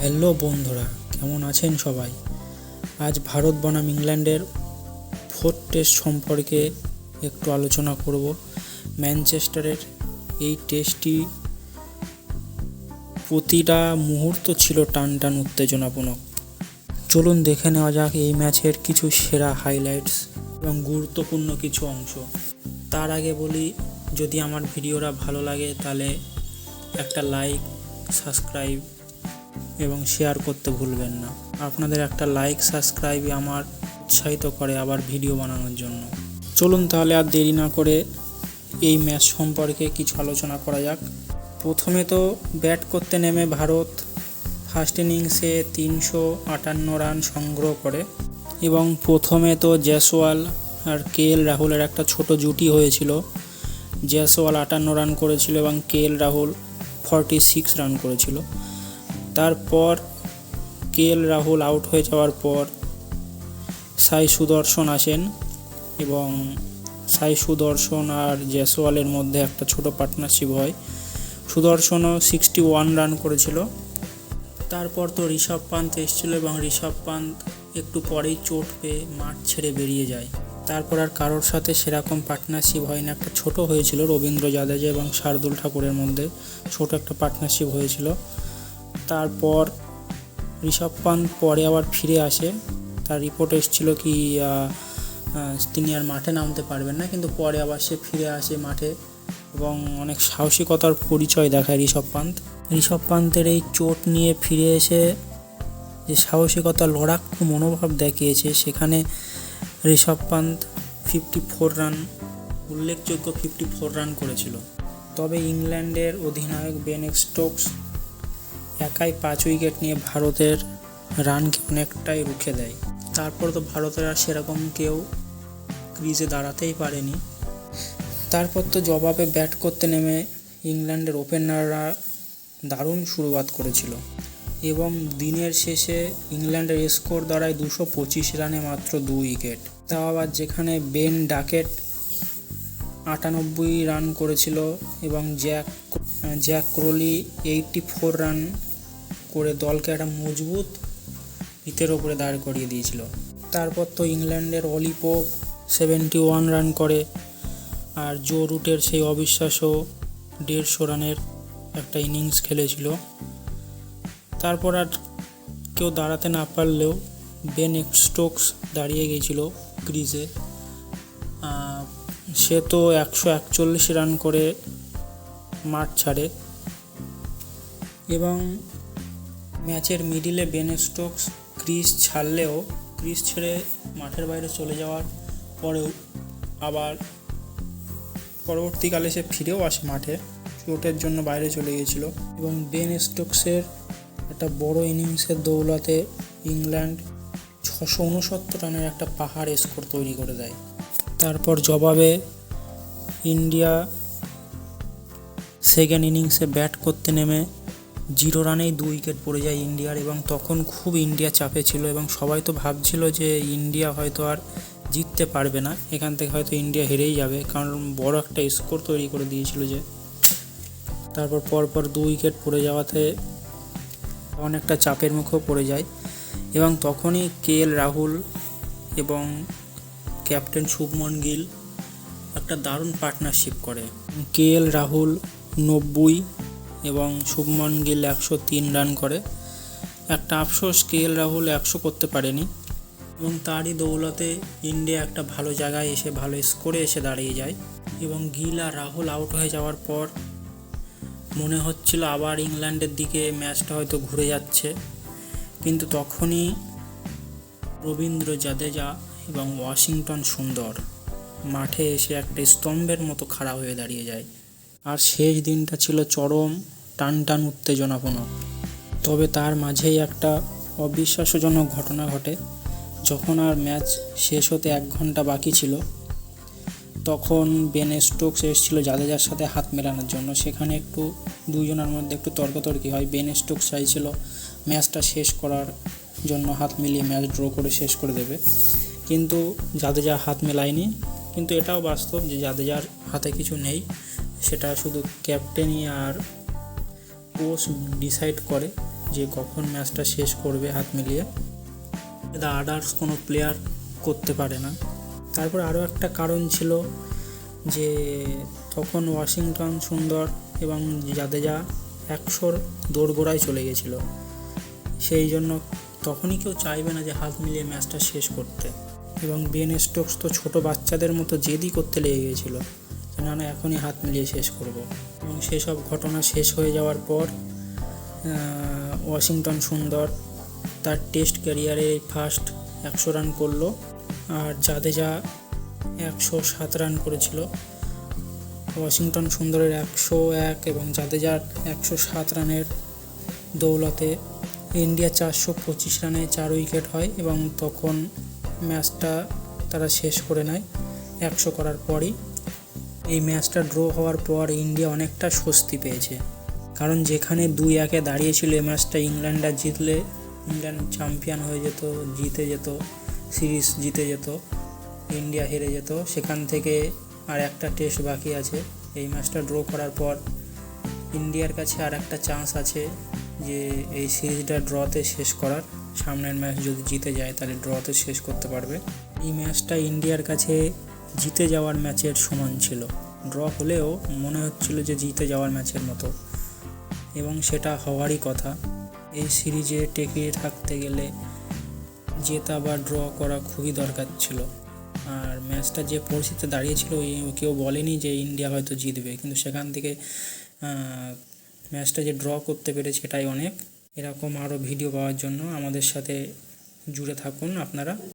Hello বন্ধুরা, কেমন আছেন সবাই? আজ ভারত বনাম ইংল্যান্ডের ফোর্থ টেস্ট সম্পর্কে একটু আলোচনা করব। ম্যানচেস্টারের এই টেস্টটি প্রতিটা মুহূর্ত ছিল টান টান উত্তেজনাপূর্ণ চলুন দেখে নেওয়া যাক এই ম্যাচের কিছু সেরা হাইলাইটস এবং গুরুত্বপূর্ণ কিছু অংশ। তার আগে বলি, যদি আমার ভিডিওটা ভালো লাগে তাহলে একটা লাইক সাবস্ক্রাইব এবং শেয়ার করতে ভুলবেন না। আপনাদের একটা লাইক সাবস্ক্রাইব আমার উৎসাহিত করে আবার ভিডিও বানানোর জন্য। চলুন তাহলে আর দেরি না করে এই ম্যাচ সম্পর্কে কিছু আলোচনা করা যাক। প্রথমে তো ব্যাট করতে নেমে ভারত ফার্স্ট ইনিংসে তিনশো আটান্ন রান সংগ্রহ করে এবং প্রথমে তো জয়সওয়াল আর কে এল রাহুলের একটা ছোট জুটি হয়েছিল। জয়সওয়াল আটান্ন রান করেছিল এবং K L Rahul forty six run করেছিল। তারপর কে এল রাহুল আউট হয়ে যাওয়ার পর সাই সুদর্শন আসেন এবং সাই সুদর্শন আর জেসওয়ালের মধ্যে একটা ছোট পার্টনারশিপ হয়। সুদর্শনও সিক্সটি ওয়ান রান করেছিল। তারপর তো ঋষভ পান্ত এসেছিল এবং ঋষভ পান্ত একটু পরেই চোট পেয়ে মাঠ ছেড়ে বেরিয়ে যায়। তারপর আর কারোর সাথে সেরকম পার্টনারশিপ হয় না। একটা ছোট হয়েছিল রবীন্দ্র জাদেজা এবং শার্দুল ঠাকুরের মধ্যে ছোট একটা পার্টনারশিপ হয়েছিল। তারপর ঋষভ পান্ত পরে আবার ফিরে আসে। তার রিপোর্ট এসেছিল কি তিনি আর মাঠে নামতে পারবেন না, কিন্তু পরে আবার সে ফিরে আসে মাঠে এবং অনেক সাহসিকতার পরিচয় দেখায় ঋষভ পান্ত। ঋষভ পান্তের এই চোট নিয়ে ফিরে এসে যে সাহসিকতা লড়াক্কু মনোভাব দেখিয়েছে, সেখানে Rishabh Pant fifty four run উল্লেখযোগ্য ফিফটি ফোর রান করেছিল। তবে ইংল্যান্ডের অধিনায়ক বেন স্টোকস একাই পাঁচ উইকেট নিয়ে ভারতের রানকে অনেকটাই রুখে দেয়। তারপর তো ভারতের আর সেরকম কেউ ক্রিজে দাঁড়াতেই পারেনি। তারপর তো জবাবে ব্যাট করতে নেমে ইংল্যান্ডের ওপেনাররা দারুণ শুরুয়াত করেছিল। এবং দিনের শেষে ইংল্যান্ডের স্কোর দাঁড়ায় দুশো পঁচিশ রানে মাত্র দু উইকেট। তাও আবার যেখানে বেন ডাকেট আটানব্বই রান করেছিল এবং Jack Jack Crawley eighty four run করে দলকে একটা মজবুত ভিতের ওপরে দাঁড় করিয়ে দিয়েছিল। তারপর তো ইংল্যান্ডের অলিপোপ সেভেন্টি ওয়ান রান করে আর জো রুটের সেই অবিশ্বাস্য দেড়শো রানের একটা ইনিংস খেলেছিল। তারপর আর কেউ দাঁড়াতে না পারলেও বেন স্টোকস দাঁড়িয়ে গিয়েছিল ক্রিজে সে তো একশো একচল্লিশ রান করে মাঠ ছাড়ে। এবং ম্যাচের মিডিলে বেন স্টোকস ক্রিজ ছাড়লেও ক্রিজ ছেড়ে মাঠের বাইরে চলে যাওয়ার পরেও আবার পরবর্তীকালে সে ফিরেও আসে মাঠে। চোটের জন্য বাইরে চলে গিয়েছিল এবং বেন স্টোকসের একটা বড় ইনিংসের দৌলতে ইংল্যান্ড ছশো উনসত্তর রানের একটা পাহাড় স্কোর তৈরি করে দেয়। তারপর জবাবে ইন্ডিয়া সেকেন্ড ইনিংসে ব্যাট করতে নেমে জিরো রানেই দু উইকেট পড়ে যায় ইন্ডিয়ার এবং তখন খুব ইন্ডিয়া চাপে ছিল এবং সবাই তো ভাবছিল যে ইন্ডিয়া হয়তো আর জিততে পারবে না। এখান থেকে হয়তো ইন্ডিয়া হেরেই যাবে। কারণ বড় একটা স্কোর তৈরি করে দিয়েছিল যে। তারপর পরপর দু উইকেট পড়ে যাওয়াতে অনেকটা চাপের মুখেও পড়ে যায়। এবং তখনই কে এল রাহুল এবং ক্যাপ্টেন শুভমন গিল একটা দারুণ পার্টনারশিপ করে। কে এল রাহুল নব্বই এবং শুভমন গিল একশো তিন রান করে। একটা আফসোস কে এল রাহুল একশো করতে পারেনি। এবং তারই দৌলতে ইন্ডিয়া একটা ভালো জায়গায় এসে ভালো স্কোরে এসে দাঁড়িয়ে যায়। এবং গিল আর রাহুল আউট হয়ে যাওয়ার পর মনে হচ্ছিল আবার ইংল্যান্ডের দিকে ম্যাচটা হয়তো ঘুরে যাচ্ছে। কিন্তু তখনই রবীন্দ্র জাদেজা এবং ওয়াশিংটন সুন্দর মাঠে এসে একটা স্তম্ভের মতো খাড়া হয়ে দাঁড়িয়ে যায়। আর শেষ দিনটা ছিল চরম। টান টান উত্তেজনাপূর্ণ। তবে তার মাঝেই একটা অবিশ্বাস্যজনক ঘটনা ঘটে। যখন আর ম্যাচ শেষ হতে এক ঘণ্টা বাকি ছিল, তখন বেন স্টোকস এসেছিল জাদেজার সাথে হাত মেলানোর জন্য। সেখানে একটু দুজনের মধ্যে একটু তর্কতর্কি হয়। বেন স্টোকস চাইছিল ম্যাচটা শেষ করার জন্য হাত মিলিয়ে ম্যাচ ড্র করে শেষ করে দেবে। কিন্তু জাদেজা হাত মেলায়নি। কিন্তু এটাও বাস্তব যে জাদেজার হাতে কিছু নেই। সেটা শুধু ক্যাপ্টেনই আর কোচ ডিসাইড করে যে কখন ম্যাচটা শেষ করবে হাত মিলিয়ে। এটা আদার্স কোনো প্লেয়ার করতে পারে না। তারপর আরও একটা কারণ ছিল যে তখন ওয়াশিংটন সুন্দর এবং জাদেজা একশোর দোরগোড়ায় চলে গেছিল। সেই জন্য তখনই কেউ চাইবে না যে হাত মিলিয়ে ম্যাচটা শেষ করতে। এবং বেন স্টোকস তো ছোটো বাচ্চাদের মতো জেদি করতে লেগে গেছিল না না, এখনই হাত মিলিয়ে শেষ করব। এবং সেসব ঘটনা শেষ হয়ে যাওয়ার পর ওয়াশিংটন সুন্দর তার টেস্ট ক্যারিয়ারে ফার্স্ট একশো রান করল আর জাদেজা একশো সাত রান করেছিল। ওয়াশিংটন সুন্দরের একশো এক এবং জাদেজার একশো সাত রানের দৌলতে ইন্ডিয়া চারশো পঁচিশ রানে চার উইকেট হয় এবং তখন ম্যাচটা তারা শেষ করে নেয় একশো করার পরই। এই ম্যাচটা ড্র হওয়ার পর ইন্ডিয়া অনেকটা স্বস্তি পেয়েছে। কারণ যেখানে দুই একে দাঁড়িয়েছিল এই ম্যাচটা ইংল্যান্ড আর জিতলে ইংল্যান্ড চ্যাম্পিয়ন হয়ে যেত, জিতে যেত, সিরিজ জিতে যেত, ইন্ডিয়া হেরে যেত। সেখান থেকে আর একটা টেস্ট বাকি আছে। এই ম্যাচটা ড্র করার পর ইন্ডিয়ার কাছে আর একটা চান্স আছে যে এই সিরিজটা ড্রতে শেষ করার। সামনের ম্যাচ যদি জিতে যায় তাহলে ড্রতে শেষ করতে পারবে। এই ম্যাচটা ইন্ডিয়ার কাছে জিতে যাওয়ার ম্যাচের সমান ছিল। ড্র হলেও মনে হচ্ছিল যে জিতে যাওয়ার ম্যাচের মতো। এবং সেটা হওয়ারই কথা। এই সিরিজে টেকে থাকতে গেলে জেতা বা ড্র করা খুবই দরকার ছিল। আর ম্যাচটা যে পরিস্থিতিতে দাঁড়িয়েছিল কেউ বলেনি যে ইন্ডিয়া হয়তো জিতবে। কিন্তু সেখান থেকে ম্যাচটা যে ড্র করতে পেরেছে এটাই অনেক। এরকম আরও ভিডিও পাওয়ার জন্য আমাদের সাথে জুড়ে থাকুন আপনারা।